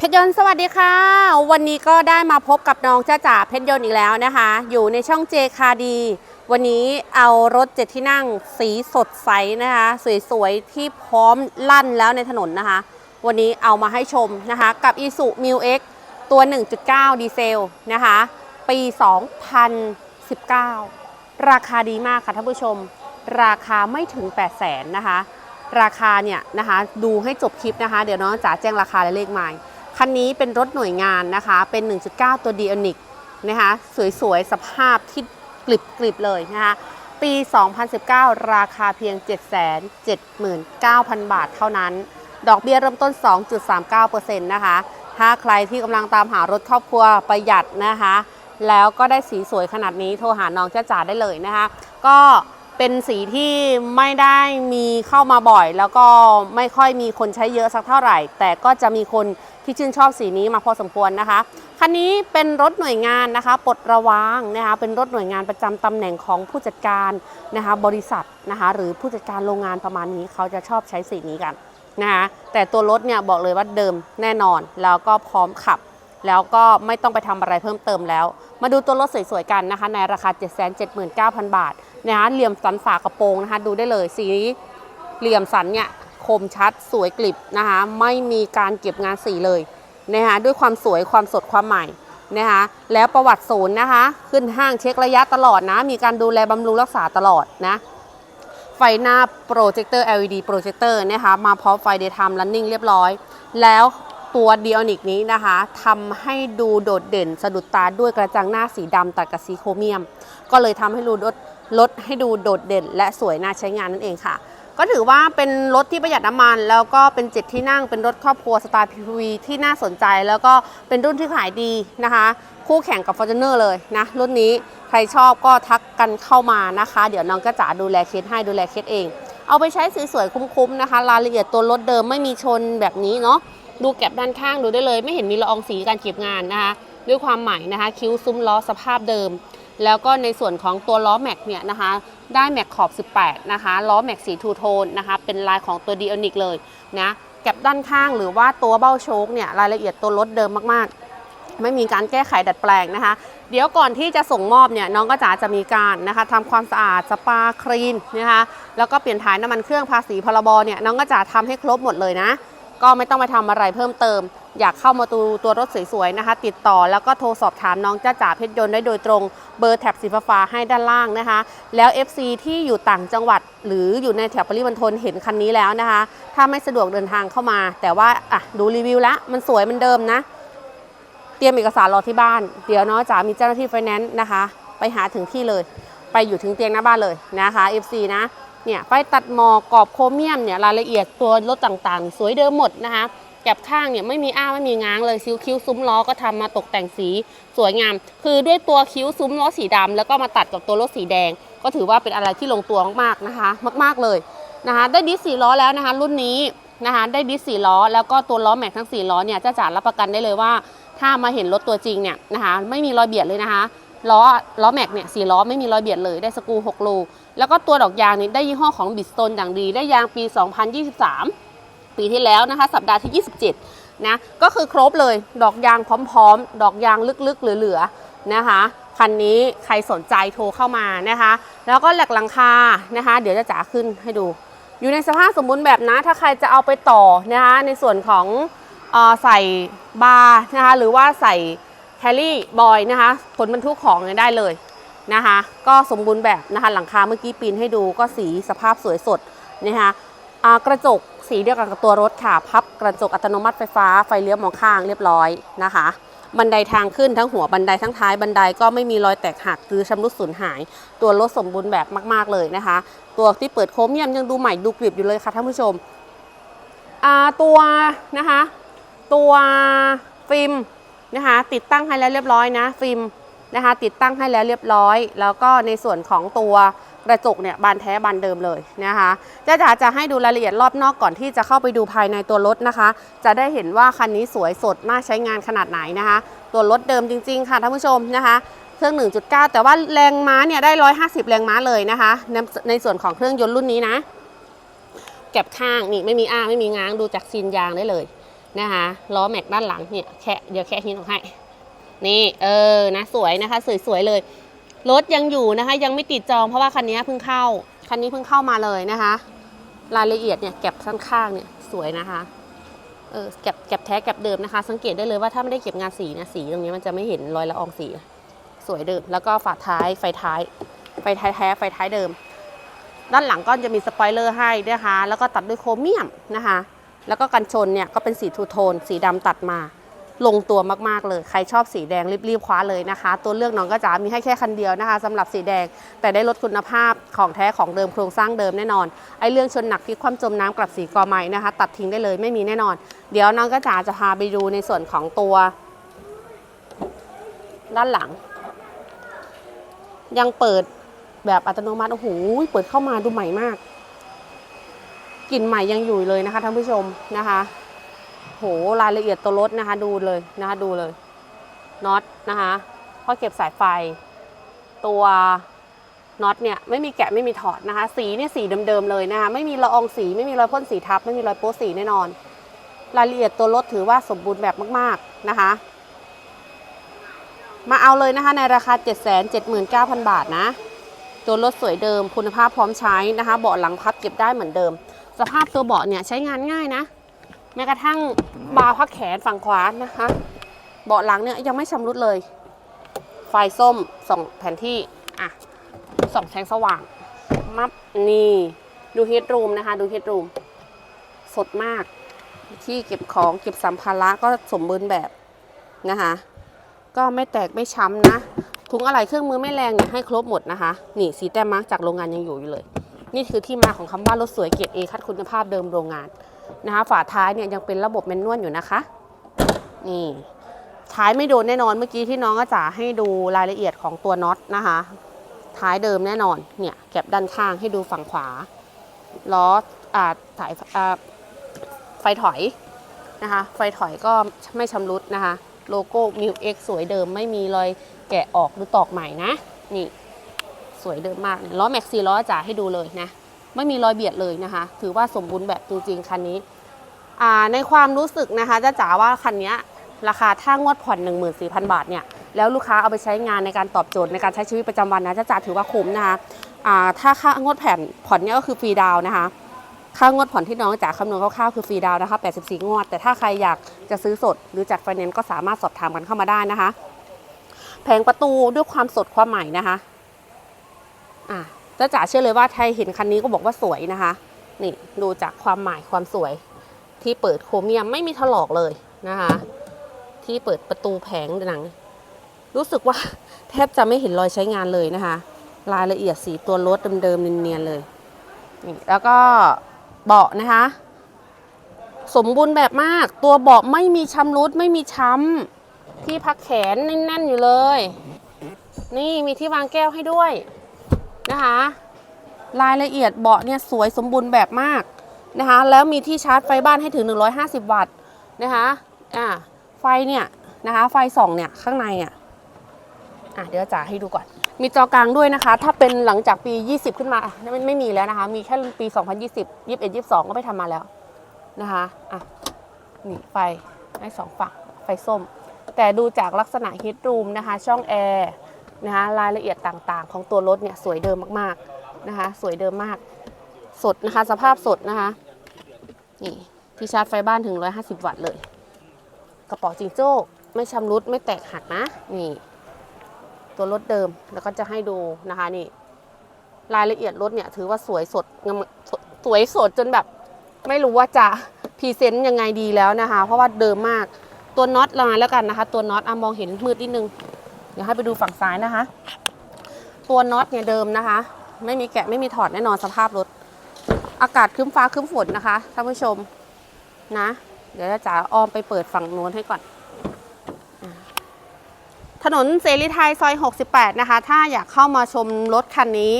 เพชรยนต์สวัสดีค่ะ วันนี้ก็ได้มาพบกับน้องจ้าจ๋าเพชรยนต์อีกแล้วนะคะ อยู่ในช่องเจคาดีวันนี้เอารถเจ็ดที่นั่งสีสดใสนะคะ สวยๆ ที่พร้อมลั่นแล้วในถนนนะคะ วันนี้เอามาให้ชมนะคะ กับ i s u m i x ตัว 1.9 ดีเซลนะคะ ปี 2019 ราคาดีมากค่ะท่านผู้ชม ราคาไม่ถึง 8 0 0แสนนะคะ ราคาเนี่ยนะคะ ดูให้จบคลิปนะคะ เดี๋ยวน้องจ๋าแจ้งราคาและเลขหมาย คันนี้เป็นรถหน่วยงานนะคะ เป็น 1.9 ตัวดีอนิกนะคะ สวยๆ สภาพที่กริบกริบๆเลยนะคะ ปี 2019 ราคาเพียง 779,000 บาทเท่านั้น ดอกเบี้ยเริ่มต้น 2.39%นะคะ ถ้าใครที่กำลังตามหารถครอบครัวประหยัดนะคะ แล้วก็ได้สีสวยขนาดนี้โทรหาน้องจ้าจ๋าได้เลยนะคะ ก็เป็นสีที่ไม่ได้มีเข้ามาบ่อย แล้วก็ไม่ค่อยมีคนใช้เยอะสักเท่าไหร่ แต่ก็จะมีคน ที่ชื่นชอบสีนี้มาพอสมควรนะคะ คันนี้เป็นรถหน่วยงานนะคะปลดระวางนะคะ เป็นรถหน่วยงานประจำตำแหน่งของผู้จัดการนะคะบริษัทนะคะหรือผู้จัดการโรงงานประมาณนี้เขาจะชอบใช้สีนี้กันนะคะแต่ตัวรถเนี่ยบอกเลยว่าเดิมแน่นอนแล้วก็พร้อมขับ แล้วก็ไม่ต้องไปทำอะไรเพิ่มเติมแล้ว มาดูตัวรถสวยๆกันนะคะ ในราคา 779,000 บาทนะคะเหลี่ยมสันฝากระโปรงนะคะดูได้เลยสีเหลี่ยมสันเนี่ย คมชัดสวยกลิบนะคะไม่มีการเก็บงานสีเลยนะคะด้วยความสวยความสดความใหม่นะคะแล้วประวัติศูนย์นะคะ ขึ้นห้างเช็คระยะตลอดนะ มีการดูแลบำรุงรักษาตลอดนะ ไฟหน้าโปรเจคเตอร์ LED โปรเจคเตอร์นะคะมาพร้อมไฟ daytime running เรียบร้อย แล้วตัวดีออนิกนี้นะคะทำให้ดูโดดเด่นสะดุดตาด้วยกระจังหน้าสีดำตัดกับสีโครเมียม ก็เลยทำให้ดูลดลดให้ดูโดดเด่น และสวยน่าใช้งานนั่นเองค่ะ ก็ถือว่าเป็นรถที่ประหยัดน้ำมัน แล้วก็เป็นเจ็ดที่นั่งเป็นรถครอบครัวสไตล์ PPV ที่น่าสนใจ แล้วก็เป็นรุ่นที่ขายดีนะคะ คู่แข่งกับ Fortuner เลยนะ รุ่นนี้ใครชอบก็ทักกันเข้ามานะคะ เดี๋ยวน้องก็จะดูแลเคสให้ดูแลเคสเอง เอาไปใช้สวยๆคุ้มๆนะคะ รายละเอียดตัวรถเดิมไม่มีชนแบบนี้เนาะดูแก็บด้านข้างดูได้เลย ไม่เห็นมีละอองสีการเก็บงานนะคะ ด้วยความใหม่นะคะ คิ้วซุ้มล้อสภาพเดิม แล้วก็ในส่วนของตัวล้อแม็กเนี่ยนะคะได้แม็กขอบ 18 นะคะล้อแม็กสีทูโทนนะคะเป็นลายของตัวดีออนิกเลยนะแก็บด้านข้างหรือว่าตัวเบ้าโชคเนี่ยรายละเอียดตัวรถเดิมมากๆ ไม่มีการแก้ไขดัดแปลงนะคะ เดี๋ยวก่อนที่จะส่งมอบเนี่ยน้องก็จ๋าจะมีการนะคะทำความสะอาดสปาคลีนนะคะแล้วก็เปลี่ยนถ่ายน้ำมันเครื่องภาษีพรบเนี่ยน้องก็จ๋าทำให้ครบหมดเลยนะ ก็ไม่ต้องไปทำอะไรเพิ่มเติม อยากเข้ามาดูตัวรถสวยๆนะคะ ติดต่อแล้วก็โทรสอบถามน้องจ้าจ๋าเพชรยนต์ได้โดยตรงเบอร์แท็บสีฟ้าให้ด้านล่างนะคะ แล้ว FC ที่อยู่ต่างจังหวัด หรืออยู่ในแถบปริมณฑลเห็นคันนี้แล้วนะคะ ถ้าไม่สะดวกเดินทางเข้ามา แต่ว่าอะดูรีวิวแล้วมันสวยมันเดิมนะ เตรียมเอกสารรอที่บ้าน เดี๋ยวน้องจ๋ามีเจ้าหน้าที่ไฟแนนซ์นะคะ ไปหาถึงที่เลย ไปอยู่ถึงเตียงหน้าบ้านเลยนะคะ FC นะ เนี่ยไฟตัดหมอกกรอบโครเมียมเนี่ยรายละเอียดตัวรถต่างๆ สวยเดิมหมดนะคะแก็บข้างเนี่ยไม่มีอ้าไม่มีง้างเลยซิ้วคิ้วซุ้มล้อก็ทำมาตกแต่งสีสวยงาม คือด้วยตัวคิ้วซุ้มล้อสีดำแล้วก็มาตัดกับตัวรถสีแดง ก็ถือว่าเป็นอะไรที่ลงตัวมากๆนะคะ มาก ๆเลยนะคะ ได้ดิสสี่ล้อแล้วนะคะ รุ่นนี้นะคะได้ดิสสี่ล้อแล้วก็ตัวล้อแม็กทั้งสีล้อเนี่ยจ้าจ๋ารับประกันได้เลยว่า ถ้ามาเห็นรถตัวจริงเนี่ยนะคะไม่มีรอยเบียดเลยนะคะล้อล้อแม็กเนี่ยสี่ล้อไม่มีรอยเบียดเลยได้สกู6รู แล้วก็ตัวดอกยางนี่ได้ยี่ห้อของบิสโตนอย่างดี ได้ยางปี 2023 ปีที่แล้วนะคะ สัปดาห์ที่ 27 นะ ก็คือครบเลย ดอกยางพร้อมๆ ดอกยางลึกๆ เหลือๆ นะคะคันนี้ใครสนใจโทรเข้ามานะคะ แล้วก็แหลกหลังคานะคะ เดี๋ยวจะจ๋าขึ้นให้ดู อยู่ในสภาพสมบูรณ์แบบนะ ถ้าใครจะเอาไปต่อนะคะในส่วนของเออใส่บาร์นะคะหรือว่าใส่แคลรี่บอยนะคะขนบรรทุกของเนี่ยได้เลย นะคะ ก็สมบูรณ์แบบนะคะ หลังคาเมื่อกี้ปีนให้ดูก็สีสภาพสวยสดนะคะกระจกสีเดียวกันกับตัวรถค่ะ พับกระจกอัตโนมัติไฟฟ้าไฟเลี้ยวมองข้างเรียบร้อยนะคะ บันไดทางขึ้นทั้งหัวบันไดทั้งท้ายบันไดก็ไม่มีรอยแตกหักหรือชำรุดสูญหาย ตัวรถสมบูรณ์แบบมาก ๆเลยนะคะ ตัวที่เปิดโครเมียมยังดูใหม่ดูกริบอยู่เลยค่ะท่านผู้ชมตัวนะคะ ตัวฟิล์มนะคะ ติดตั้งให้แล้วเรียบร้อยนะ ฟิล์ม นะคะ ติดตั้งให้แล้วเรียบร้อย แล้วก็ในส่วนของตัวกระจกเนี่ยบานแท้บานเดิมเลยนะคะจะจะจะให้ดูรายละเอียดรอบนอกก่อนที่จะเข้าไปดูภายในตัวรถนะคะ จะได้เห็นว่าคันนี้สวยสดน่าใช้งานขนาดไหนนะคะ ตัวรถเดิมจริง ๆ ค่ะท่านผู้ชมนะคะ เครื่อง 1.9 แต่ว่าแรงม้าเนี่ยได้ 150 แรงม้าเลยนะคะในในส่วนของเครื่องยนต์รุ่นนี้นะแก็บข้างนี่ไม่มีอ้าไม่มีง้างดูจากซีนยางได้เลยนะคะล้อแม็กด้านหลังเนี่ยแค่เดี๋ยวแค่หินออกให้ นี่เออนะสวยนะคะ สวยๆเลย รถยังอยู่นะคะ ยังไม่ติดจองเพราะว่าคันนี้เพิ่งเข้า คันนี้เพิ่งเข้ามาเลยนะคะ รายละเอียดเนี่ยแก็บข้างๆเนี่ยสวยนะคะเออแก็บแก็บแท้แก็บเดิมนะคะ สังเกตได้เลยว่าถ้าไม่ได้เก็บงานสีนะสีตรงนี้มันจะไม่เห็นรอยละอองสี สวยเดิม แล้วก็ฝาท้ายไฟท้าย ไฟท้ายแท้ไฟท้ายเดิม ด้านหลังก็จะมีสปอยเลอร์ให้นะคะ แล้วก็ตัดด้วยโครเมียมนะคะ แล้วก็กันชนเนี่ยก็เป็นสีทูโทน สีดำตัดมา ลงตัวมากๆเลย ใครชอบสีแดงรีบๆคว้าเลยนะคะ ตัวเลือกน้องก็จะมีให้แค่คันเดียวนะคะสำหรับสีแดงแต่ได้ลดคุณภาพของแท้ของเดิมโครงสร้างเดิมแน่นอนไอ้เรื่องชนหนักพลิกคว่ำจมน้ำกลับสีกอไม้นะคะ ตัดทิ้งได้เลยไม่มีแน่นอน เดี๋ยวน้องก็จะจะพาไปดูในส่วนของตัว ด้านหลัง ยังเปิดแบบอัตโนมัติโอ้โหเปิดเข้ามาดูใหม่มากกลิ่นใหม่ยังอยู่เลยนะคะท่านผู้ชมนะคะ โหรายละเอียดตัวรถนะคะ ดูเลยนะคะดูเลยน็อตนะคะข้อเก็บสายไฟ ตัวน็อตเนี่ยไม่มีแกะไม่มีถอดนะคะ สีเนี่ยสีเดิมๆเลยนะคะไม่มีละอองสีไม่มีรอยพ่นสีทับ ไม่มีรอยโป๊สีแน่นอน รายละเอียดตัวรถถือว่าสมบูรณ์แบบมาก ๆนะคะ มาเอาเลยนะคะในราคา 779,000 บาทนะ ตัวรถสวยเดิมคุณภาพพร้อมใช้นะคะ เบาะหลังพับเก็บได้เหมือนเดิม สภาพตัวเบาะเนี่ยใช้งานง่ายนะ แม้กระทั่งบาร์พักแขนฝั่งขวานะคะ เบาะหลังเนี่ยยังไม่ชำรุดเลย ไฟส้มส่องแผนที่ อะส่องแสงสว่างมับนี่ดูเฮดรูมนะคะ ดูเฮดรูมสดมาก ที่เก็บของเก็บสัมภาระก็สมบูรณ์แบบนะคะ ก็ไม่แตกไม่ช้ำนะถุงอะไรเครื่องมือไม่แรงเนี่ยให้ครบหมดนะคะ นี่สีแต้มมาร์กจากโรงงานยังอยู่อยู่เลย นี่คือที่มาของคำว่ารถสวยเกียรติเอคัดคุณภาพเดิมโรงงาน นะคะฝาท้ายเนี่ยยังเป็นระบบแมนนวลอยู่นะคะ นี่ท้ายไม่โดนแน่นอนเมื่อกี้ที่น้องอาจ๋าให้ดูรายละเอียดของตัวน็อตนะคะ ท้ายเดิมแน่นอนเนี่ยแก็บด้านข้างให้ดูฝั่งขวาล้ออ่าสายอ่าไฟถอยนะคะ ไฟถอยก็ไม่ชำรุดนะคะ โลโก้มิวเอ็กสวยเดิมไม่มีรอยแกะออกหรือตอกใหม่นะ นี่ สวยเดิมมากล้อแม็กซี่ล้อจ๋าให้ดูเลยนะ ไม่มีรอยเบียดเลยนะคะ ถือว่าสมบูรณ์แบบจริงๆ คันนี้ในความรู้สึกนะคะจะจ๋าว่าคันนี้ราคาถ้างวดผ่อน 14,000 บาทเนี่ยแล้วลูกค้าเอาไปใช้งานในการตอบโจทย์ในการใช้ชีวิตประจำวันนะจะจ๋าถือว่าคุ้มนะคะถ้าค่างวดแผ่นผ่อนเนี่ยก็คือฟรีดาวนะคะค่างวดผ่อนที่น้องจ๋าคำนวณคร่าวๆคือฟรีดาวนะคะ84 งวด แต่ถ้าใครอยากจะซื้อสดหรือจัดไฟแนนซ์ก็สามารถสอบถามกันเข้ามาได้นะคะ แผงประตูด้วยความสดความใหม่นะคะ อะ จ้าจ๋าเชื่อเลยว่าใครเห็นคันนี้ก็บอกว่าสวยนะคะ นี่ดูจากความหมายความสวย ที่เปิดโครเมียมไม่มีถลอกเลยนะคะ ที่เปิดประตูแผงหนัง รู้สึกว่าแทบจะไม่เห็นรอยใช้งานเลยนะคะ รายละเอียดสีตัวรถเดิมๆเนียนๆเลยนี่แล้วก็เบาะนะคะ สมบูรณ์แบบมาก ตัวเบาะไม่มีชำรุดไม่มีช้ำที่พักแขนแน่นๆอยู่เลย นี่มีที่วางแก้วให้ด้วย นะคะ รายละเอียดเบาะเนี่ยสวยสมบูรณ์แบบมากนะคะ แล้วมีที่ชาร์จไฟบ้านให้ถึง 150 วัตต์นะคะอ่าไฟเนี่ยนะคะ ไฟส่องเนี่ยข้างในอะอะเดี๋ยวจ๋าให้ดูก่อน มีจอกลางด้วยนะคะ ถ้าเป็นหลังจากปี 20 ขึ้นมาไม่ไม่มีแล้วนะคะ มีแค่ปี 2020 21 22 ก็ไม่ทำมาแล้วนะคะอะนี่ไฟให้สองฝั่งไฟส้ม แต่ดูจากลักษณะฮิตรูมนะคะ ช่องแอร์ นะคะรายละเอียดต่างๆ ของตัวรถเนี่ยสวยเดิมมากๆนะคะ สวยเดิมมาก สดนะคะ สภาพสดนะคะนี่ที่ชาร์จไฟบ้านถึง 150 วัตต์เลย กระป๋องจิงโจ้ไม่ชำรุดไม่แตกหักนะนี่ตัวรถเดิมแล้วก็จะให้ดูนะคะนี่ รายละเอียดรถเนี่ยถือว่าสวยสดงามสสวยสดจนแบบ ไม่รู้ว่าจะพรีเซนต์ยังไงดีแล้วนะคะ เพราะว่าเดิมมากตัวน็อตลายแล้วกันนะคะ ตัวน็อตอะมองเห็นมืดนิดนึง ดี๋ยวให้ไปดูฝั่งซ้ายนะคะ ตัวน็อตเนี่ยเดิมนะคะ ไม่มีแกะไม่มีถอดแน่นอนสภาพรถ อากาศครึ้มฟ้าครึ้มฝนนะคะท่านผู้ชมนะ เดี๋ยวจะจ๋าอ้อมไปเปิดฝั่งโน้นให้ก่อน ถนนเสรีไทยซอย 68 นะคะ ถ้าอยากเข้ามาชมรถคันนี้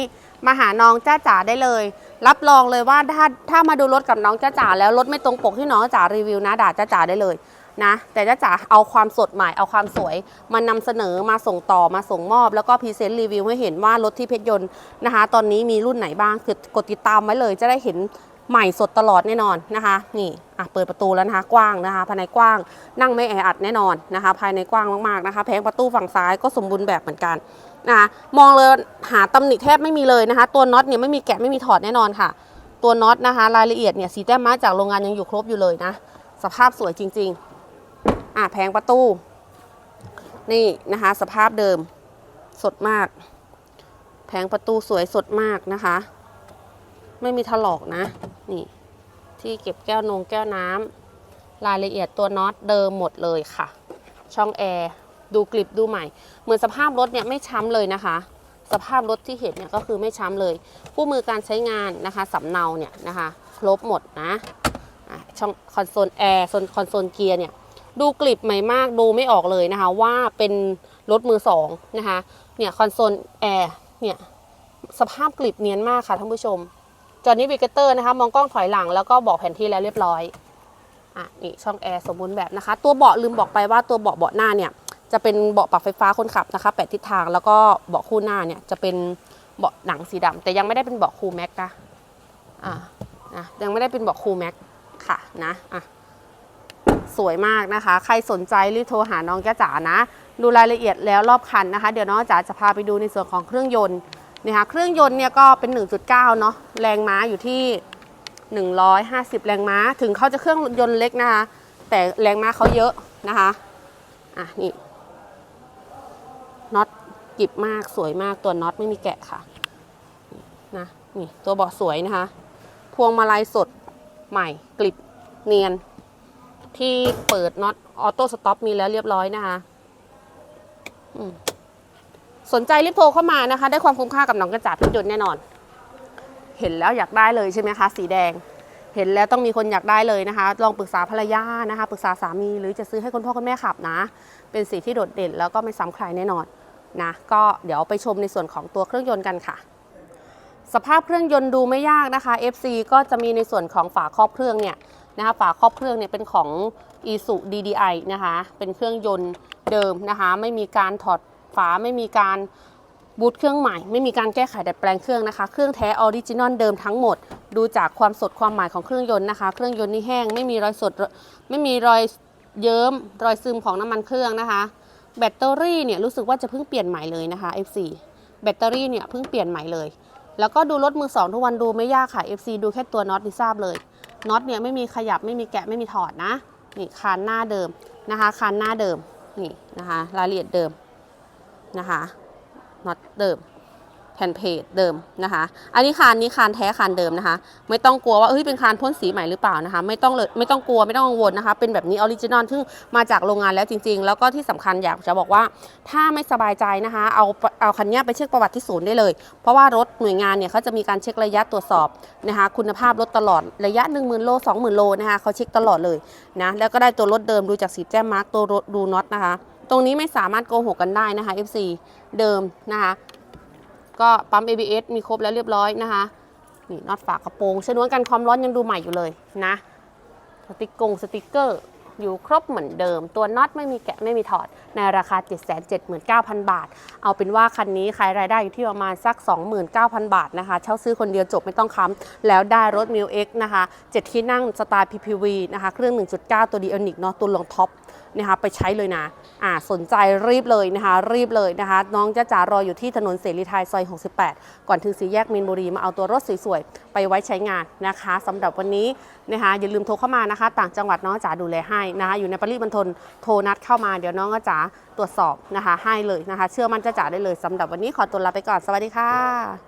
มาหาน้องจ้าจ๋าได้เลย รับรองเลยว่าถ้าถ้ามาดูรถกับน้องจ้าจ๋าแล้วรถไม่ตรงปกที่น้องจ๋ารีวิวนะด่าจ้าจ๋าได้เลย นะแต่จ้าจ๋าเอาความสดใหม่เอาความสวยมานำเสนอมาส่งต่อมาส่งมอบ แล้วก็พรีเซนต์รีวิวให้เห็นว่ารถที่เพชรยนต์นะคะ ตอนนี้มีรุ่นไหนบ้างคือกดติดตามไว้เลย จะได้เห็นใหม่สดตลอดแน่นอนนะคะ นี่อะเปิดประตูแล้วนะคะ กว้างนะคะ ภายในกว้างนั่งไม่แออัดแน่นอนนะคะ ภายในกว้างมากๆนะคะแผงประตูฝั่งซ้ายก็สมบูรณ์แบบเหมือนกันนะคะมองเลยหาตำหนิแทบไม่มีเลยนะคะ ตัวน็อตเนี่ยไม่มีแกะไม่มีถอดแน่นอนค่ะ ตัวน็อตนะคะ รายละเอียดเนี่ยสีแต้มมาจากโรงงานยังอยู่ครบอยู่เลยนะสภาพสวยจริง ๆ อะแผงประตู นี่นะคะ สภาพเดิมสดมาก แผงประตูสวยสดมากนะคะ ไม่มีถลอกนะ นี่ ที่เก็บแก้วนงแก้วน้ำรายละเอียดตัวน็อตเดิมหมดเลยค่ะ ช่องแอร์ดูกริบดูใหม่ เหมือนสภาพรถเนี่ยไม่ช้ำเลยนะคะ สภาพรถที่เห็นเนี่ยก็คือไม่ช้ำเลยคู่มือการใช้งานนะคะสำเนาเนี่ยนะคะ ครบหมดนะช่องคอนโซลแอร์คอนโซลเกียร์เนี่ย ดูกลิบใหม่มากดูไม่ออกเลยนะคะ ว่าเป็นรถมือสองนะคะเนี่ยคอนโซลแอร์เนี่ยสภาพกลิบเนียนมากค่ะท่านผู้ชมจอนนี่วิกเตอร์นะคะมองกล้องถอยหลังแล้วก็บอกแผนที่แล้วเรียบร้อยอะนี่ช่องแอร์สมบูรณ์แบบนะคะ ตัวเบาะลืมบอกไปว่าตัวเบาะเบาะหน้าเนี่ยจะเป็นเบาะปรับไฟฟ้าคนขับนะคะแปดทิศทางแล้วก็เบาะคู่หน้าเนี่ยจะเป็นเบาะหนังสีดำแต่ยังไม่ได้เป็นเบาะคูลแม็กนะอ่านะยังไม่ได้เป็นเบาะคูลแม็กค่ะนะอะ สวยมากนะคะ ใครสนใจรีบโทรหาน้องแก้จ๋านะ ดูรายละเอียดแล้วรอบคันนะคะ เดี๋ยวน้องจ๋าจะพาไปดูในส่วนของเครื่องยนต์นะคะเครื่องยนต์เนี่ยก็เป็น 1.9 เนาะแรงม้าอยู่ที่ 150 แรงม้า ถึงเขาจะเครื่องยนต์เล็กนะคะ แต่แรงม้าเขาเยอะนะคะอะนี่น็อตกิบมากสวยมากตัวน็อตไม่มีแกะค่ะนะนี่ตัวเบาะสวยนะคะ พวงมาลัยสดใหม่กลิบเนียน ที่เปิดน็อตออโต้สต็อปมีแล้วเรียบร้อยนะคะสนใจรีบโทรเข้ามานะคะ ได้ความคุ้มค่ากับหนองกระจาดพิจนแน่นอน เห็นแล้วอยากได้เลยใช่ไหมคะ สีแดง เห็นแล้วต้องมีคนอยากได้เลยนะคะ ลองปรึกษาภรรยานะคะ ปรึกษาสามีหรือจะซื้อให้คุณพ่อคุณแม่ขับนะ เป็นสีที่โดดเด่นแล้วก็ไม่ซ้ำใครแน่นอนนะก็เดี๋ยวไปชมในส่วนของตัวเครื่องยนต์กันค่ะ สภาพเครื่องยนต์ดูไม่ยากนะคะ FC ก็จะมีในส่วนของฝาครอบเครื่องเนี่ย นะคะฝาครอบเครื่องเนี่ยเป็นของ i s u DDI นะคะเป็นเครื่องยนต์เดิมนะคะไม่มีการถอดฝาไม่มีการบูตเครื่องใหม่ไม่มีการแก้ไขดัดแปลงเครื่องนะคะ เครื่องแท้ออริจินอลเดิมทั้งหมด ดูจากความสดความหมายของเครื่องยนต์นะคะ เครื่องยนต์นี่แห้งไม่มีรอยสดไม่มีรอยเยิ้มรอยซึมของน้ำมันเครื่องนะคะ แบตเตอรี่เนี่ยรู้สึกว่าจะเพิ่งเปลี่ยนใหม่เลยนะคะ F4 แบตเตอรี่เนี่ยเพิ่งเปลี่ยนใหม่เลย แล้วก็ดูรถมือสองทุกวันดูไม่ยากค่ะ FC ดูแค่ตัวน็อตนี่ทราบเลย น็อตเนี่ยไม่มีขยับไม่มีแกะไม่มีถอดนะนี่คานหน้าเดิมนะคะคานหน้าเดิมนี่นะคะรายละเอียดเดิมนะคะน็อตเดิม แผ่นเพจเดิมนะคะ อันนี้คานนี้คานแท้คานเดิมนะคะ ไม่ต้องกลัวว่าเฮ้ยเป็นคานพ่นสีใหม่หรือเปล่านะคะ ไม่ต้องเลยไม่ต้องกลัวไม่ต้องกังวลนะคะ เป็นแบบนี้ออริจินอลซึ่งมาจากโรงงานแล้วจริง ๆ แล้วก็ที่สำคัญอยากจะบอกว่า ถ้าไม่สบายใจนะคะ เอาเอาคันนี้ไปเช็คประวัติที่ศูนย์ได้เลย เพราะว่ารถหน่วยงานเนี่ยเขาจะมีการเช็คระยะตรวจสอบนะคะ คุณภาพรถตลอดระยะ 1 0,000โล20,000โลนะคะเขาเช็คตลอดเลยนะแล้วก็ได้ตัวรถเดิมดูจากสีแจ้มมาร์กตัวรถดูน็อตนะคะ ตรงนี้ไม่สามารถโกหกกันได้นะคะ FC เดิมนะคะ ก็ปั๊ม ABS มีครบแล้วเรียบร้อยนะคะ นี่น็อตฝากระโปรงชนวนกันความร้อนยังดูใหม่อยู่เลยนะสติกกงสติกเกอร์อยู่ครบเหมือนเดิม ตัวน็อตไม่มีแกะไม่มีถอด ในราคา 779,000 บาท เอาเป็นว่าคันนี้ขายรายได้อยู่ที่ประมาณสัก 29,000 บาทนะคะ เช่าซื้อคนเดียวจบไม่ต้องค้ำ แล้วได้รถ m ิ w X นะคะ 7 ที่นั่งสไตล์ PPV นะคะ เครื่อง 1.9 ตัวดีอนิกเนาะตัวลงท็อป นะคะไปใช้เลยนะอ่าสนใจรีบเลยนะคะ รีบเลยนะคะ น้องจ้าจ๋ารออยู่ที่ถนนเสรีไทยซอย 68 ก่อนถึงสี่แยกมีนบุรีมาเอาตัวรถสวยๆ ไปไว้ใช้งานนะคะสำหรับวันนี้นะคะอย่าลืมโทรเข้ามานะคะ ต่างจังหวัดน้องจ๋าดูแลให้นะคะ อยู่ในปริมณฑลโทรนัดเข้ามาเดี๋ยวน้องจ๋าตรวจสอบนะคะ ให้เลยนะคะ เชื่อมั่นจ้าจ๋าได้เลยสำหรับวันนี้ขอตัวลาไปก่อนสวัสดีค่ะ